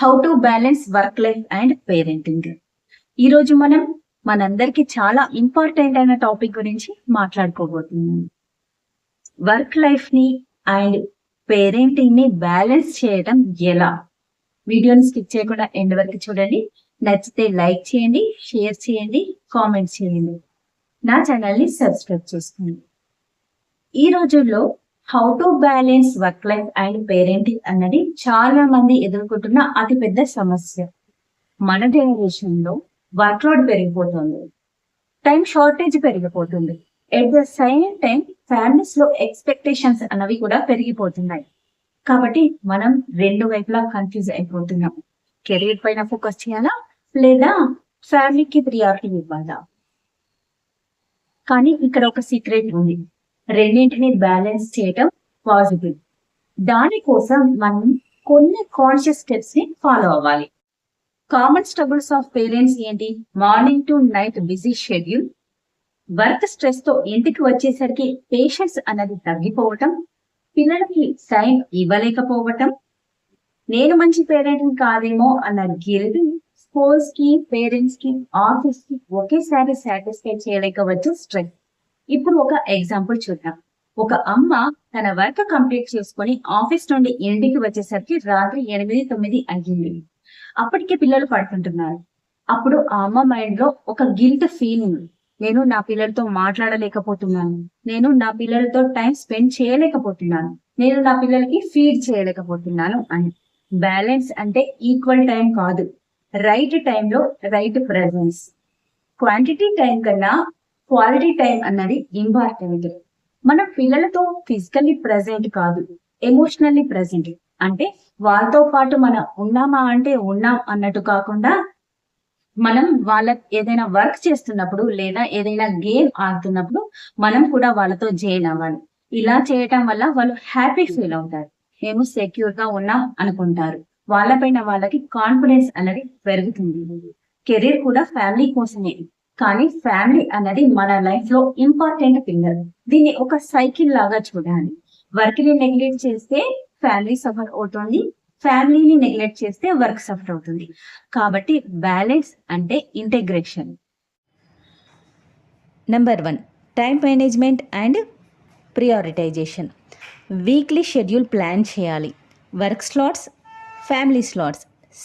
How to balance work life and parenting ఈరోజు మనం మనందరికి చాలా ఇంపార్టెంట్ అయిన టాపిక్ గురించి మాట్లాడుకోబోతున్నాం. వర్క్ లైఫ్ని అండ్ పేరెంటింగ్ని బ్యాలెన్స్ చేయడం ఎలా? వీడియోని స్కిప్ చేయకుండా ఎండ్ వరకు చూడండి. నచ్చితే లైక్ చేయండి షేర్ చేయండి కామెంట్ చేయండి. నా ఛానల్ని సబ్స్క్రైబ్ చేసుకోండి. ఈ రోజుల్లో how to balance work life and parenting అన్నది చాలా మంది ఎదుర్కొంటున్న అతిపెద్ద సమస్య. మన జనరేషన్లో వర్క్ లోడ్ పెరిగిపోతుంది. టైం షార్టేజ్ పెరిగిపోతుంది. ఎట్ ద సేమ్ టైం ఫ్యామిలీస్లో ఎక్స్పెక్టేషన్స్ అన్నవి కూడా పెరిగిపోతున్నాయి. కాబట్టి మనం రెండు వైపులా కన్ఫ్యూజ్ అయిపోతున్నాం. కెరీర్ పైన ఫోకస్ చేయాలా? లేదా ఫ్యామిలీకి ప్రియారిటీ ఇవ్వాలా? కానీ ఇక్కడ ఒక సీక్రెట్ ఉంది. రెండింటిని బ్యాలెన్స్ చేయటం పాసిబుల్ దానికోసం మనం కొన్ని కాన్షియస్ స్టెప్స్ని ఫాలో అవ్వాలి. కామన్ స్ట్రగుల్స్ ఆఫ్ పేరెంట్స్ ఏంటి? Morning to night busy schedule. Work స్ట్రెస్తో ఇంటికి వచ్చేసరికి పేషెన్స్ అన్నది తగ్గిపోవటం. పిల్లలకి టైం ఇవ్వలేకపోవటం. నేను మంచి పేరెంట్ కాదేమో అన్న గిల్ట్ స్కూల్స్కి పేరెంట్స్కి ఆఫీస్కి ఒకేసారి సాటిస్ఫై చేయలేకపోవచ్చు స్ట్రెస్. ఇప్పుడు ఒక ఎగ్జాంపుల్ చూద్దాం. ఒక అమ్మ తన వర్క్ కంప్లీట్ చేసుకొని ఆఫీస్ నుండి ఇంటికి వచ్చేసరికి రాత్రి ఎనిమిది తొమ్మిది అయ్యింది. అప్పటికే పిల్లలు పడుకుంటున్నారు. అప్పుడు ఆ అమ్మ మైండ్లో ఒక గిల్ట్ ఫీలింగ్ నేను నా పిల్లలతో మాట్లాడలేకపోతున్నాను. నేను నా పిల్లలతో టైం స్పెండ్ చేయలేకపోతున్నాను. నేను నా పిల్లలకి ఫీడ్ చేయలేకపోతున్నాను అని. బ్యాలెన్స్ అంటే ఈక్వల్ టైం కాదు. రైట్ టైంలో రైట్ ప్రెజెన్స్ క్వాంటిటీ టైం కన్నా క్వాలిటీ టైం అన్నది ఇంపార్టెంట్. మన పిల్లలతో ఫిజికల్లీ ప్రెసెంట్ కాదు ఎమోషనల్లీ ప్రజెంట్. అంటే వాళ్ళతో పాటు మనం ఉన్నామా అంటే ఉన్నాం అన్నట్టు కాకుండా మనం వాళ్ళ ఏదైనా వర్క్ చేస్తున్నప్పుడు లేదా ఏదైనా గేమ్ ఆడుతున్నప్పుడు మనం కూడా వాళ్ళతో జాయిన్ అవ్వాలి. ఇలా చేయటం వల్ల వాళ్ళు హ్యాపీ ఫీల్ అవుతారు. మేము సెక్యూర్గా ఉన్నాం అనుకుంటారు. వాళ్ళపైన వాళ్ళకి కాన్ఫిడెన్స్ అనేది పెరుగుతుంది. కెరీర్ కూడా ఫ్యామిలీ కోసమే. కానీ ఫ్యామిలీ అన్నది మన లైఫ్లో ఇంపార్టెంట్ పిల్లర్ దీన్ని ఒక సైకిల్ లాగా చూడాలి. వర్క్ని నెగ్లెక్ట్ చేస్తే ఫ్యామిలీ సఫర్ అవుతుంది. ఫ్యామిలీని నెగ్లెక్ట్ చేస్తే వర్క్ సఫర్ అవుతుంది. కాబట్టి బ్యాలెన్స్ అంటే integration. Number one time management and prioritization weekly schedule plan చేయాలి. Work slots family slots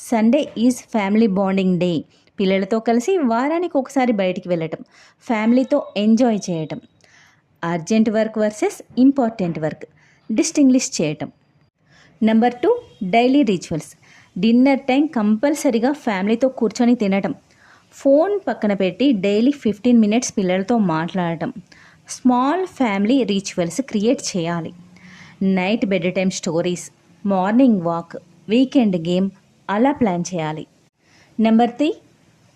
Sunday is family bonding day పిల్లలతో కలిసి వారానికి ఒకసారి బయటికి వెళ్ళటం ఫ్యామిలీతో ఎంజాయ్ చేయటం urgent work versus important work distinguish చేయటం. Number two daily rituals. Dinner time కంపల్సరీగా ఫ్యామిలీతో కూర్చొని తినటం. ఫోన్ పక్కన పెట్టి డైలీ ఫిఫ్టీన్ మినిట్స్ పిల్లలతో మాట్లాడటం. స్మాల్ ఫ్యామిలీ రిచువల్స్ క్రియేట్ చేయాలి. Night bed time stories morning walk weekend game అలా ప్లాన్ చేయాలి. Number three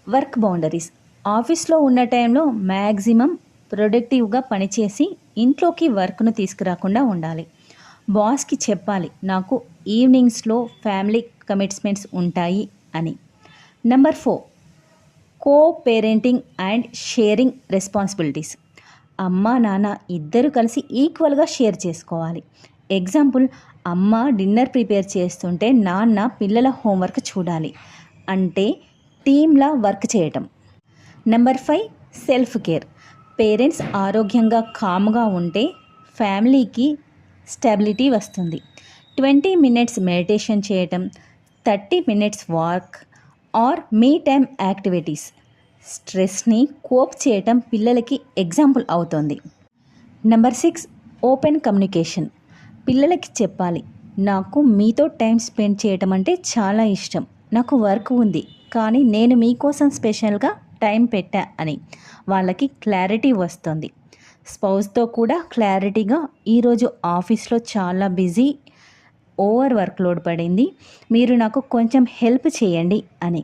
work boundaries. ఆఫీస్లో ఉన్న టైంలో మ్యాక్సిమం ప్రొడక్టివ్గా పనిచేసి ఇంట్లోకి వర్క్ను తీసుకురాకుండా ఉండాలి. బాస్కి చెప్పాలి నాకు ఈవినింగ్స్లో ఫ్యామిలీ కమిట్మెంట్స్ ఉంటాయి అని. Number four co parenting and sharing responsibilities. అమ్మ నాన్న ఇద్దరు కలిసి ఈక్వల్గా షేర్ చేసుకోవాలి. ఎగ్జాంపుల్ అమ్మ డిన్నర్ ప్రిపేర్ చేస్తుంటే నాన్న పిల్లల హోంవర్క్ చూడాలి. అంటే టీమ్లా వర్క్ చేయటం. Number five self care. Parents ఆరోగ్యంగా కామ్గా ఉంటే ఫ్యామిలీకి స్టెబిలిటీ వస్తుంది. ట్వంటీ మినిట్స్ మెడిటేషన్ చేయటం thirty minutes walk or me time activities. స్ట్రెస్ని కోప్ చేయటం పిల్లలకి ఎగ్జాంపుల్ అవుతుంది. Number six open communication. పిల్లలకి చెప్పాలి నాకు మీతో టైం స్పెండ్ చేయటం అంటే చాలా ఇష్టం. నాకు వర్క్ ఉంది కానీ నేను మీకోసం స్పెషల్గా టైం పెట్టా అని వాళ్ళకి క్లారిటీ వస్తుంది. స్పౌస్తో కూడా క్లారిటీగా ఈరోజు ఆఫీస్లో చాలా బిజీ ఓవర్ వర్క్ లోడ్ పడింది మీరు నాకు కొంచెం హెల్ప్ చేయండి అని.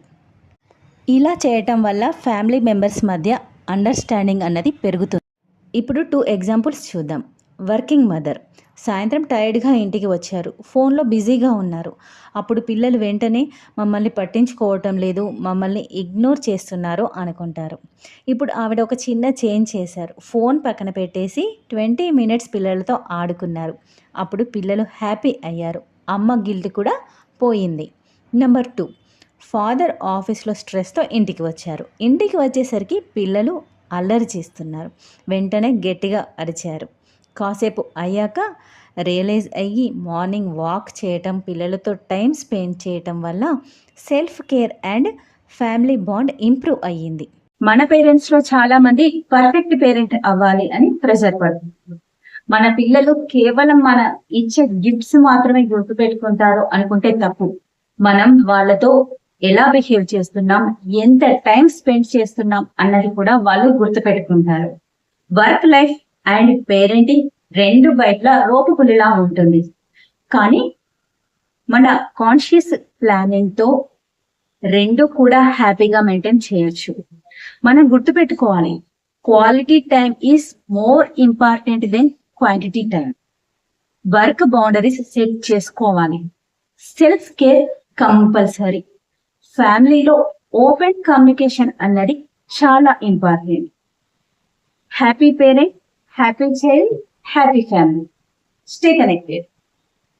ఇలా చేయటం వల్ల ఫ్యామిలీ మెంబర్స్ మధ్య అండర్స్టాండింగ్ అన్నది పెరుగుతుంది. ఇప్పుడు టూ ఎగ్జాంపుల్స్ చూద్దాం. Working mother. సాయంత్రం టైర్డ్గా ఇంటికి వచ్చారు. ఫోన్లో బిజీగా ఉన్నారు. అప్పుడు పిల్లలు వెంటనే మమ్మల్ని పట్టించుకోవటం లేదు మమ్మల్ని ఇగ్నోర్ చేస్తున్నారు అనుకుంటారు. ఇప్పుడు ఆవిడ ఒక చిన్న చేంజ్ చేశారు. ఫోన్ పక్కన పెట్టేసి ట్వంటీ మినిట్స్ పిల్లలతో ఆడుకున్నారు. అప్పుడు పిల్లలు హ్యాపీ అయ్యారు. అమ్మ గిల్ట్ కూడా పోయింది. Number two. ఫాదర్ ఆఫీస్లో స్ట్రెస్తో ఇంటికి వచ్చారు. ఇంటికి వచ్చేసరికి పిల్లలు అల్లరి చేస్తున్నారు. వెంటనే గట్టిగా అరిచారు. కాసేపు అయ్యాక రియలైజ్ అయ్యి మార్నింగ్ వాక్ చేయటం పిల్లలతో టైం స్పెండ్ చేయటం వల్ల self care and family bond improve అయ్యింది. మన పేరెంట్స్లో చాలా మంది పర్ఫెక్ట్ పేరెంట్ అవ్వాలి అని ప్రెజర్ పడుతున్నారు. మన పిల్లలు కేవలం మన ఇచ్చే గిఫ్ట్స్ మాత్రమే గుర్తు పెట్టుకుంటారు అనుకుంటే తప్పు. మనం వాళ్ళతో ఎలా బిహేవ్ చేస్తున్నాం ఎంత టైం స్పెండ్ చేస్తున్నాం అన్నది కూడా వాళ్ళు గుర్తు పెట్టుకుంటారు వర్క్ లైఫ్ అండ్ పేరెంటింగ్ రెండు బయట రోపుకులిలా ఉంటుంది. కానీ మన కాన్షియస్ ప్లానింగ్తో రెండు కూడా హ్యాపీగా మెయింటైన్ చేయొచ్చు. మనం గుర్తుపెట్టుకోవాలి quality time is more important than quantity time work boundaries set చేసుకోవాలి. సెల్ఫ్ కేర్ కంపల్సరీ ఫ్యామిలీలో ఓపెన్ కమ్యూనికేషన్ అన్నది చాలా important happy parent happy child happy family stay connected